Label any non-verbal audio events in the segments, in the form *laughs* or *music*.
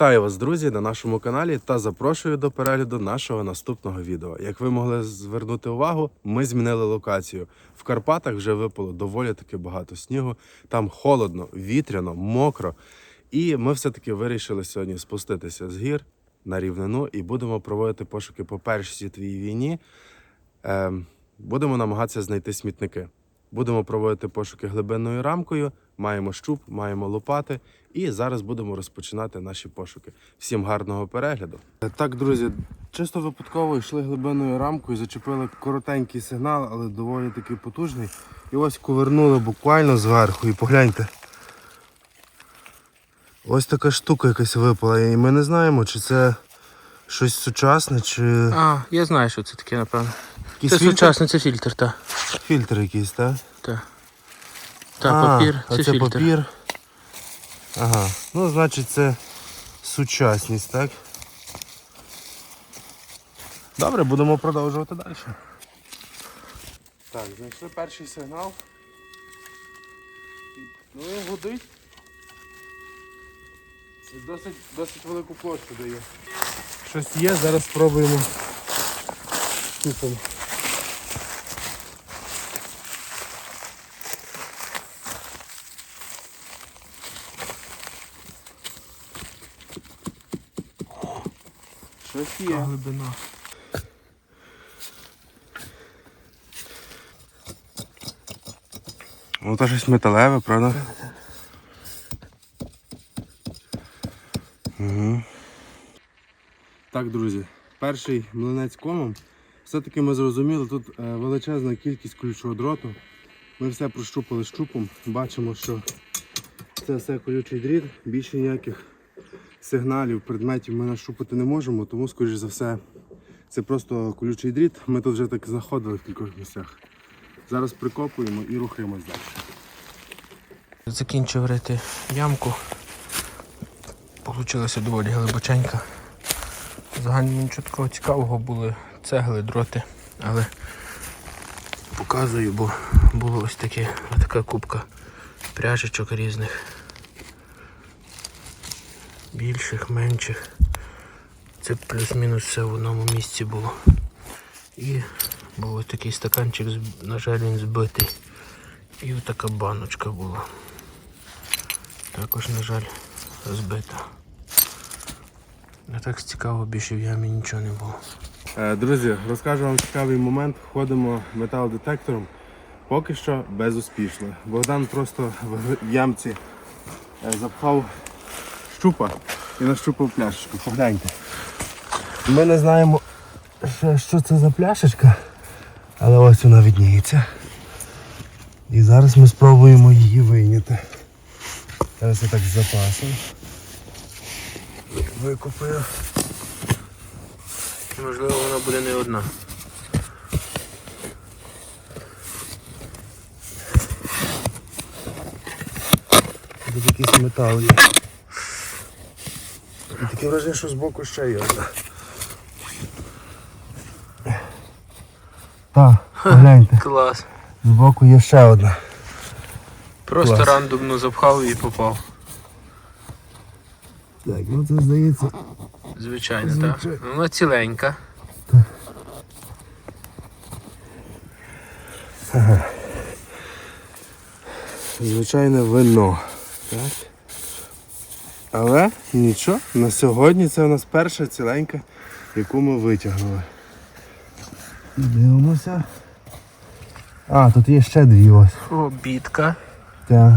Вітаю вас, друзі, на нашому каналі та запрошую до перегляду нашого наступного відео. Як ви могли звернути увагу, ми змінили локацію. В Карпатах вже випало доволі таки багато снігу. Там холодно, вітряно, мокро. І ми все-таки вирішили сьогодні спуститися з гір на рівнину і будемо проводити пошуки по Першій світовій війні. Ем, будемо намагатися знайти смітники. Будемо проводити пошуки глибинною рамкою, маємо щуп, маємо лопати, і зараз будемо розпочинати наші пошуки. Всім гарного перегляду. Так, друзі, чисто випадково йшли глибинною рамкою, зачепили коротенький сигнал, але доволі таки потужний. І ось кувернули буквально зверху. І погляньте. Ось така штука якась випала. І ми не знаємо, чи це щось сучасне, чи А, я знаю, що це таке, напевно. якийсь Це фільтр, сучасний, це фільтр, так. фільтр якийсь, так? Та. Та, папір, це, це фільтр. папір. Ага. Ну, значить, це сучасність, так? Добре, будемо продовжувати далі. Так, знайшли перший сигнал. Ну він гудить. І Досить, досить велику площу дає. Щось є, зараз спробуємо штуком. Щось є. глибина. Ну то щось металеве, правда? Угу. Так, друзі, перший млинець комом. Все-таки ми зрозуміли, тут е, величезна кількість ключового дроту. Ми все прощупали щупом, бачимо, що це все колючий дріт, більше ніяких сигналів, предметів ми нащупати не можемо, тому, скоріш за все, це просто колючий дріт. Ми тут вже так знаходили в кількох місцях. Зараз прикопуємо і рухаємось далі. Закінчив рити ямку. Получилося доволі глибоченька. Взагалі нічого такого цікавого були цегли, дроти, але показую, бо було ось таке, така кубка пряжечок різних. Більших, менших. Це плюс-мінус все в одному місці було. І був ось такий стаканчик, на жаль, він збитий. І ось така баночка була. Також, на жаль, збита. Не так цікаво, більше в ямі нічого не було. Е, Друзі, розкажу вам цікавий момент. Ходимо металодетектором. Поки що безуспішно. Богдан просто в ямці е, запхав щупа і нащупав пляшечку. Погляньте. Ми не знаємо, що це за пляшечка, але ось вона відніється. І зараз ми спробуємо її вийняти. Зараз я так з запасом. Викупив. Можливо, вона буде не одна. Тут якийсь метал є. Таке враження, що збоку ще є одна. Так, гляньте, *laughs* Клас. збоку є ще одна. Просто Клас. рандомно запхав і попав. Так, ну це здається. Звичайно, так. Звичайно. Вона ціленька. Звичайне вино. Так. Але нічого, на сьогодні це у нас перша ціленька, яку ми витягнули. Дивимося. А, тут є ще дві ось. Обідка. Так.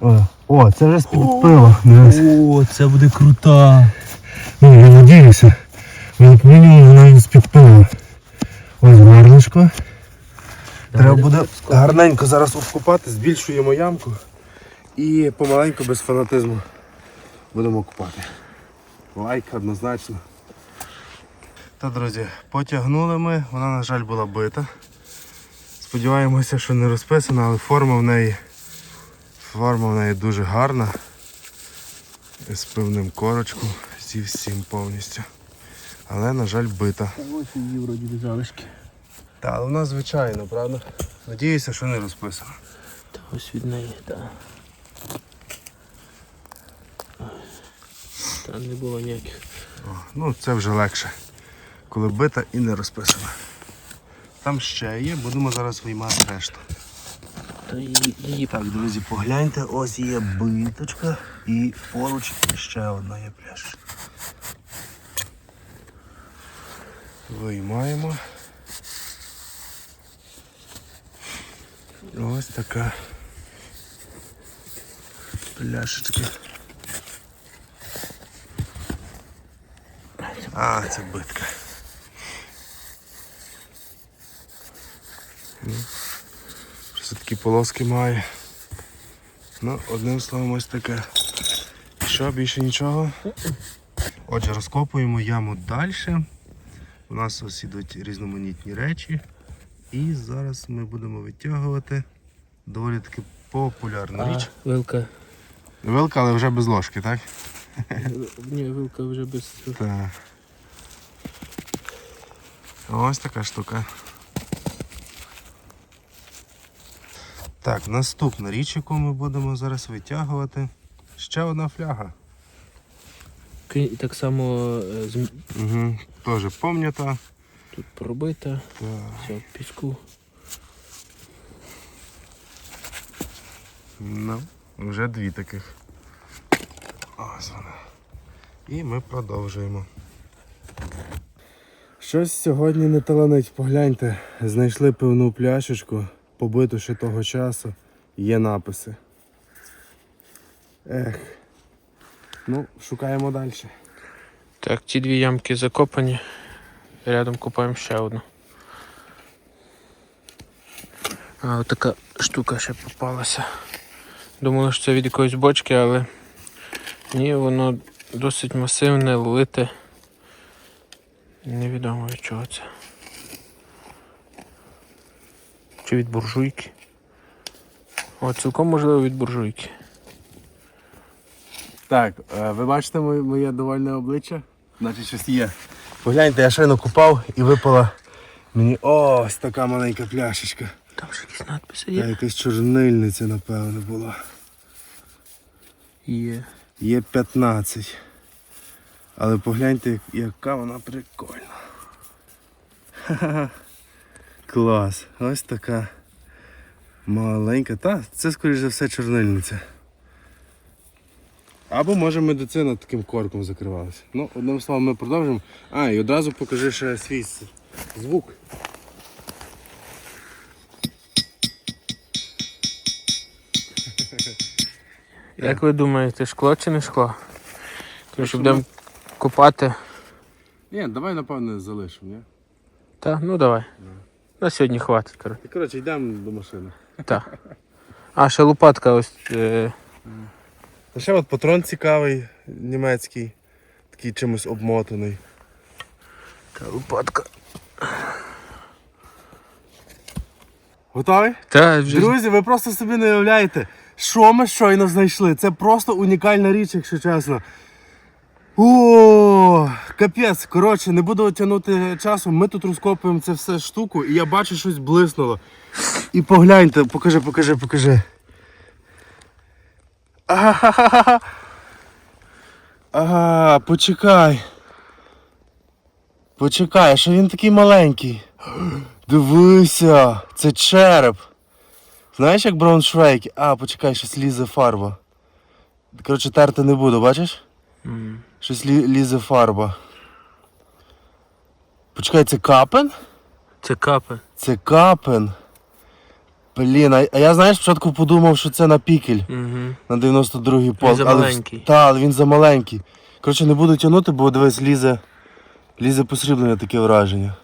О, о, це вже з-під пива. О, це буде крута. Ну, я надіюся. Як мінімум вона з-під пива. Ось горлишко. Треба буде гарненько зараз обкопати, збільшуємо ямку і помаленьку без фанатизму будемо купати. Лайк однозначно. Та, друзі, потягнули ми, вона, на жаль, була бита. Сподіваємося, що не розписана, але форма в неї форма в неї дуже гарна. З пивним корочком, зі всім повністю. Але, на жаль, бита. Ось її вроді залишки. Та, але нас звичайно, правда? Надіюся, що не розписано. Та ось від неї, так. Та не було ніяких. О, ну це вже легше. Коли бита і не розписана. Там ще є, будемо зараз виймати решту. Та її... Так, друзі, погляньте, ось є биточка і поруч ще одна є пляж. Виймаємо. Ось така пляшечка. А, це битка. Все такі полоски має. Ну, одним словом, ось таке. Що, більше нічого? Отже, розкопуємо яму далі. У нас ось ідуть різноманітні речі. І зараз ми будемо витягувати доволі таки популярну а, річ. вилка. Вилка, але вже без ложки, так? *laughs* Ні, вилка вже без. Так. Ось така штука. Так, наступна річ, яку ми будемо зараз витягувати. Ще одна фляга. Так само е, Угу. Теж помнята. Тут пробита, все в піску. Ну, вже дві таких. Ось вона. І ми продовжуємо. Щось сьогодні не таланить, погляньте. Знайшли пивну пляшечку, побиту ще того часу. Є написи. Ех. Ну, шукаємо далі. Так, ці дві ямки закопані. Рядом копаємо ще одну. А от така штука ще попалася. Думали, що це від якоїсь бочки, але ні, воно досить масивне, лите. Невідомо від чого це. Чи від буржуйки? О, цілком можливо від буржуйки. Так, е, ви бачите моє довольне обличчя? Значить щось є. Погляньте, я щойно купав і випала мені ось така маленька пляшечка. Там ж якісь надписи Та є. якась чорнильниця, напевно, була. Є. Є 15. Але погляньте, яка вона прикольна. Ха-ха-ха. Клас. Ось така маленька. Та, це скоріш за все чорнильниця. Або може медицина таким корком закривалася. Ну, одним словом, ми продовжимо. А, і одразу покажи ще свій звук. Як ви думаєте, шкло чи не шкло? Тому що будемо копати. Ні, давай напевно залишимо, ні? Та, ну давай. На сьогодні хватить, коротше. Коротше, йдемо до машини. Та. А, ще лопатка ось. Е, ще от патрон цікавий, німецький, такий чимось обмотаний. та лопатка. Готові? Та, вже Друзі, ви просто собі не уявляєте, що ми щойно знайшли. Це просто унікальна річ, якщо чесно. О, капець, коротше, не буду тягнути часу. Ми тут розкопуємо це все штуку, і я бачу щось блиснуло. І погляньте, покажи, покажи, покажи. Ага, ага, почекай. Почекай, а що він такий маленький? Дивися, це череп. Знаєш, як Брауншвейк? А, почекай, щось лізе фарба. Коротше, терти не буду, бачиш? М. Щось лі- лізе фарба. Почекай, це капен? Це капе. Це капен. Блін, а я знаєш, спочатку подумав, що це на пікель Угу. на 92-й полк. замаленький. Так, але він замаленький. Коротше, не буду тягнути, бо дивись, лізе. Лізе посріблення таке враження.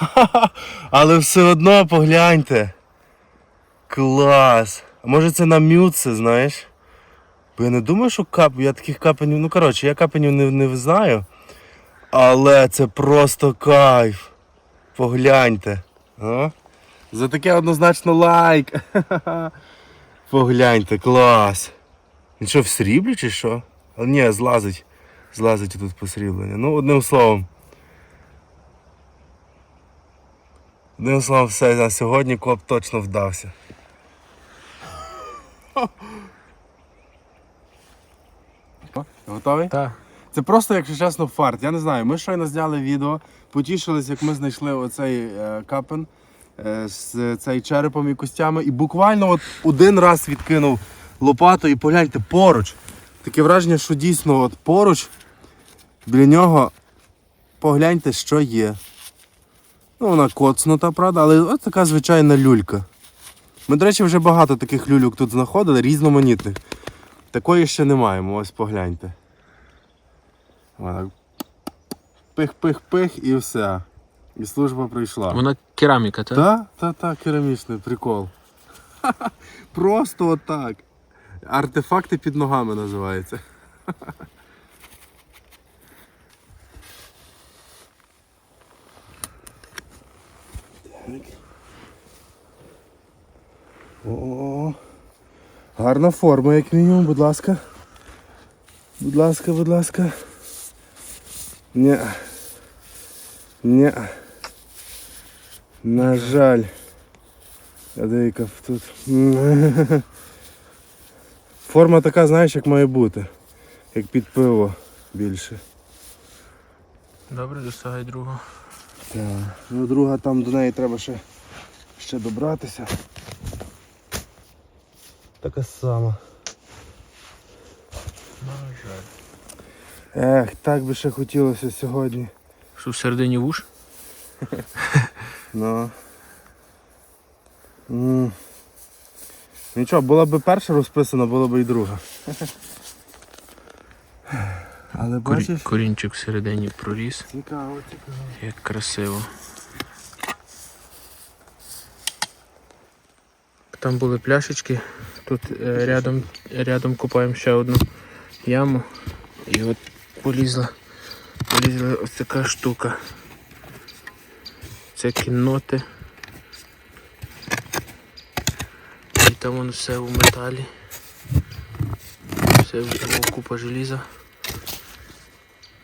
*laughs* Але все одно погляньте. Клас. А може це на мюце, знаєш? Бо я не думаю, що кап. Я таких капенів. Ну коротше, я капенів не, не знаю. Але це просто кайф. Погляньте. А? За таке однозначно лайк. *laughs* Погляньте, клас. Він що, в сріблі чи що? А ні, злазить. Злазить тут посріблення. Ну, одним словом. Одним словом, все, на сьогодні коп точно вдався. *laughs* Готовий? Та. Це просто, якщо чесно, фарт. Я не знаю. Ми щойно зняли відео, потішились, як ми знайшли оцей е, капен з цей черепом і костями. І буквально от один раз відкинув лопату і погляньте поруч. Таке враження, що дійсно от поруч біля нього погляньте, що є. Ну, вона коцнута, правда, але от така звичайна люлька. Ми, до речі, вже багато таких люльок тут знаходили, різноманітних. Такої ще не маємо, ось погляньте. Пих-пих-пих і все. І служба прийшла. Вона кераміка, так? Та, та, та, керамічний прикол. *laughs* Просто отак. Артефакти під ногами називається. Так. О, гарна форма, як мінімум, будь ласка. Будь ласка, будь ласка. Ні. Ні. На жаль. А деяка тут. *laughs* Форма така, знаєш, як має бути. Як під пиво більше. Добре, доставай другу. Так. Ну, друга там до неї треба ще, ще добратися. Така сама. На жаль. Ех, так би ще хотілося сьогодні. Що всередині вуш? *laughs* Ну. Нічого, була б перша розписана, була б і друга. Але бачиш? Корінчик всередині проріс. Цікаво, цікаво. Як красиво. Там були пляшечки. Тут е, рядом, рядом купаємо ще одну яму. І от полізла, полізла ось така штука. Це кінноти. І там воно все у металі. Все в- купа желіза.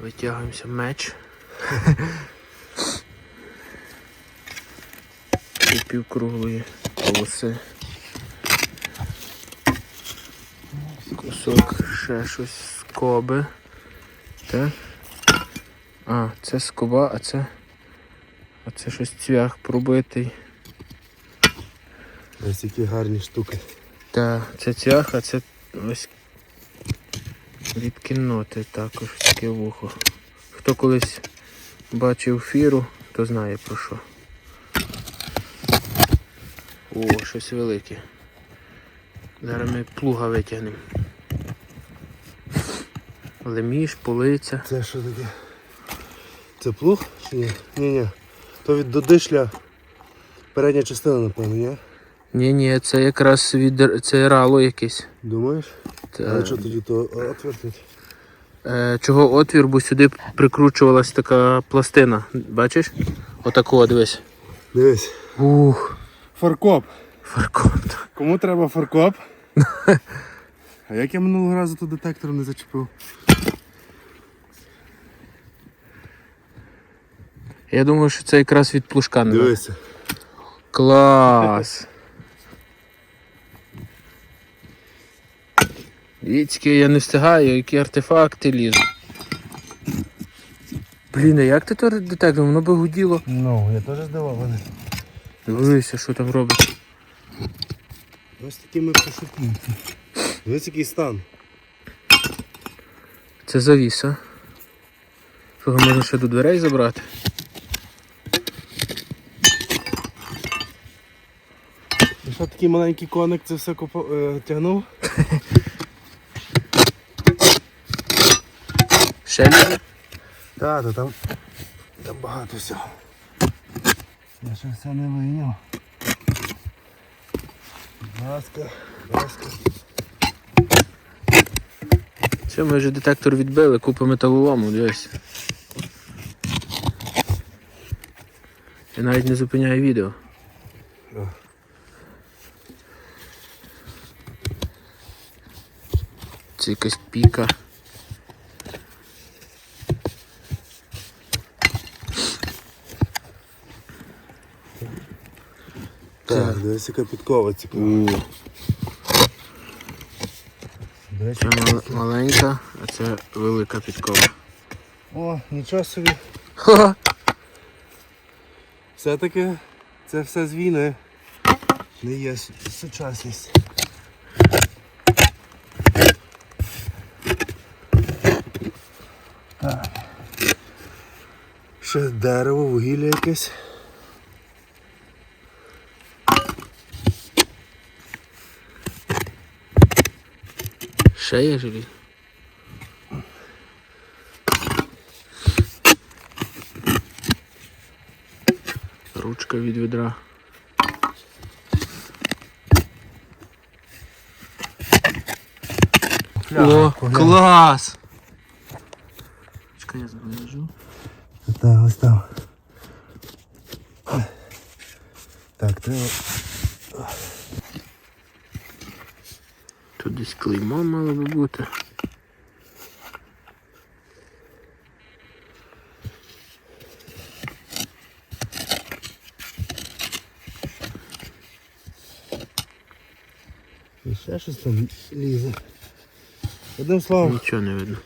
Витягуємося меч. І півкруглої полоси. Кусок ще щось з коби. Так. А, це скоба, а це. А це щось цвях пробитий. Ось які гарні штуки. Та, це цвях, а це ось від кінноти також таке вухо. Хто колись бачив фіру, то знає про що. О, щось велике. Зараз ми плуга витягнемо. Леміш, полиця. Це що таке? Це плуг? Ні? Ні, ні. То від додишля передня частина, напевно, ні? Ні, ні, це якраз від це рало якесь. Думаєш? Та, А що тоді то отвір тут? Е, чого отвір, бо сюди прикручувалась така пластина. Бачиш? Отакого, дивись. Дивись. Ух, Фаркоп. фаркот. Кому треба фаркоп? *laughs* А як я минулого разу тут детектором не зачепив? Я думаю, що це якраз від плужка не Дивися. Клас. Віцьки, я не встигаю, які артефакти лізуть. Блін, а як ти то детектор? Воно би гуділо. Ну, я теж здивований. Дивися, що там робить. Ось такими пошуками. Дивись, який стан. Це завіса. Слухай, можна ще до дверей забрати. Що такий маленький коник це все купа... е, тягнув? Ще лізе? Так, то там, там багато всього. Я ще все не вийняв. Будь ласка, будь ласка. Все, ми вже детектор відбили, купа металолому, дивись. Я навіть не зупиняю відео. Це якась піка. Так, дивись, яка підкова цікава. Це мал- маленька, а це велика підкова. О, нічого собі. Все-таки це все з війни. Не є сучасність. Ще дерево, вугілля якесь. Ще є желіз. Ручка від відра. О, клас! Чекай, я залежу. Так, ось там. Так, треба. Тут десь клеймо мало би бути. І ще щось там лізе. Одним словом. Нічого не видно.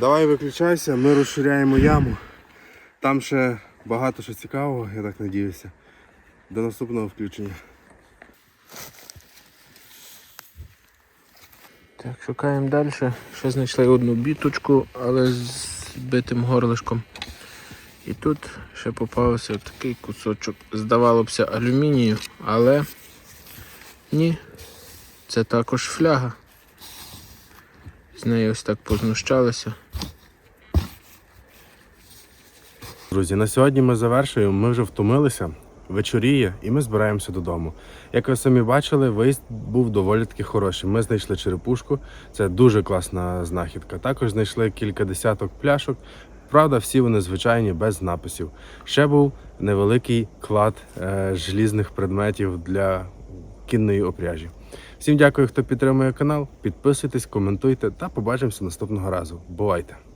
Давай виключайся, ми розширяємо яму. Там ще багато що цікавого, я так надіюся. До наступного включення. Так, шукаємо далі. Ще знайшли одну біточку, але з битим горлишком. І тут ще попався такий кусочок. Здавалося алюмінію, але ні, це також фляга. З неї ось так познущалися. Друзі, на сьогодні ми завершуємо. Ми вже втомилися. Вечоріє, і ми збираємося додому. Як ви самі бачили, виїзд був доволі таки хороший. Ми знайшли черепушку, це дуже класна знахідка. Також знайшли кілька десяток пляшок. Правда, всі вони звичайні, без написів. Ще був невеликий клад е, желізних предметів для кінної опряжі. Всім дякую, хто підтримує канал. Підписуйтесь, коментуйте та побачимося наступного разу. Бувайте!